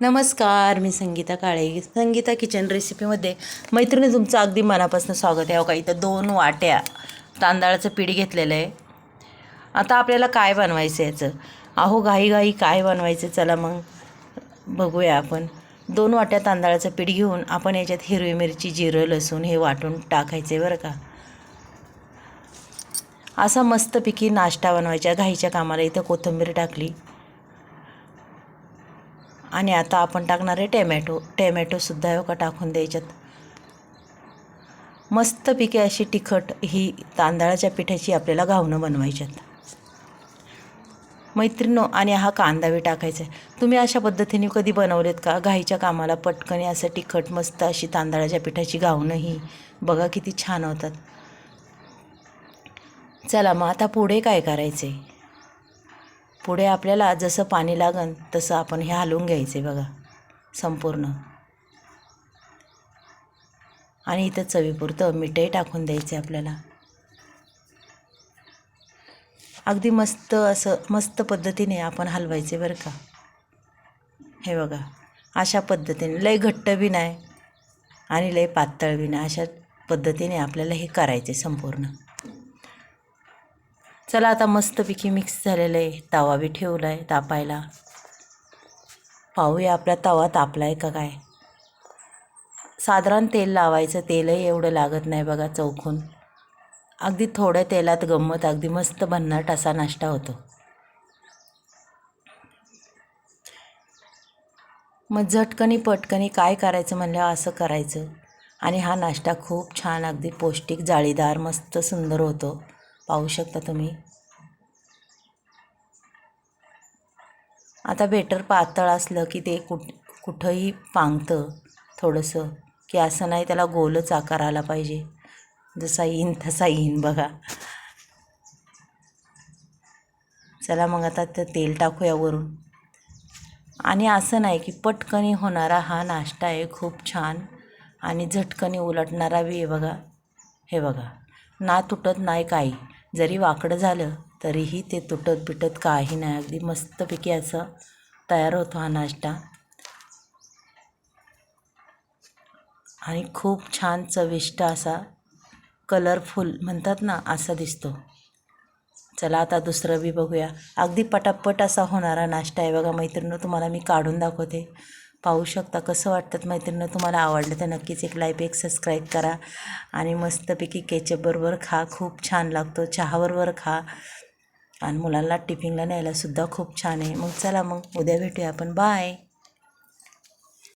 नमस्कार मी संगीता काळे. संगीता किचन रेसिपीमध्ये मैत्रिणी तुमचं अगदी मनापासून स्वागत आहे. हो का इथं दोन वाट्या तांदळाचं पीठ घेतलेलं आहे. आता आपल्याला काय बनवायचं याचं? अहो घाई घाई काय बनवायचं? चला मग बघूया आपण. दोन वाट्या तांदळाचं पीठ घेऊन आपण याच्यात हिरवी मिरची जिरं लसूण हे वाटून टाकायचे बरं का. असा मस्तपैकी नाश्ता बनवायचा. घाईच्या कामाला इथं कोथिंबीर टाकली. आणि आता आपण टाकणार आहे टॅमॅटो टॅमॅटोसुद्धा हो का टाकून द्यायच्यात. मस्तपैकी अशी तिखट ही तांदळाच्या पिठाची आपल्याला घावणं बनवायच्यात. मैत्रिणो आणि हा कांदा बी टाकायचा आहे तुम्ही अशा पद्धतीने कधी बनवलेत का? घाईच्या कामाला पटकनी असं तिखट मस्त अशी तांदळाच्या पिठाची घावणं ही बघा किती छान होतात. चला मग आता पुढे काय करायचं आहे पुढे आपल्याला जसं पाणी लागन तसं आपण हे हलवून घ्यायचे बघा संपूर्ण. आणि इथं चवीपुरतं मीठही टाकून द्यायचे आपल्याला. अगदी मस्त असं मस्त पद्धतीने आपण हलवायचे बरं का. हे बघा अशा पद्धतीने. लय घट्ट बी नाही आणि लय पातळ बी नाही. अशा पद्धतीने आपल्याला हे करायचे संपूर्ण. चला आता मस्तपैकी मिक्स झालेलं आहे. तवा बी ठेवला आहे तापायला. पाहूया आपला तवा तापला आहे का काय. साधारण तेल लावायचं तेलही एवढं लागत नाही बघा चौकून. अगदी थोड्या तेलात गंमत अगदी मस्त भन्नाट असा नाश्ता होतो. मग झटकनी पटकनी काय करायचं म्हणल्यावर असं करायचं. आणि हा नाश्ता खूप छान अगदी पौष्टिक जाळीदार मस्त सुंदर होतो. पाहू शकता तुम्ही. आता बेटर पातळ असलं की ते कुठ कुठंही पांगतं थोडंसं की असं नाही त्याला गोलच आकार आला पाहिजे. जसा येईन तसा येईन बघा. चला मग आता ते तेल टाकूया वरून. आणि असं नाही की पटकनी होणारा हा नाश्ता आहे खूप छान आणि झटकनी उलटणारा बी आहे बघा. हे बघा. ना तुटत नाही काही. जरी वाकडं झालं तरीही ते तुटत पिटत काही नाही. अगदी मस्तपैकी असं तयार होतो हा नाश्ता. आणि खूप छान चविष्ट असा कलरफुल म्हणतात ना असा दिसतो. चला आता दुसरं बी बघूया. अगदी पटापट असा होणारा नाश्ता आहे बघा मैत्रिणी तुम्हाला मी काढून दाखवते. पाहू शकता कसं वाटतात मैत्रिणी तुम्हाला आवडलं तर नक्कीच एक लाईक एक सबस्क्राईब करा. आणि मस्तपैकी केचपबरोबर खा खूप छान लागतो. चहाबरोबर खा. आणि मुलांना टिफिनला न्यायलासुद्धा खूप छान आहे. मग चला मग उद्या भेटूया आपण. बाय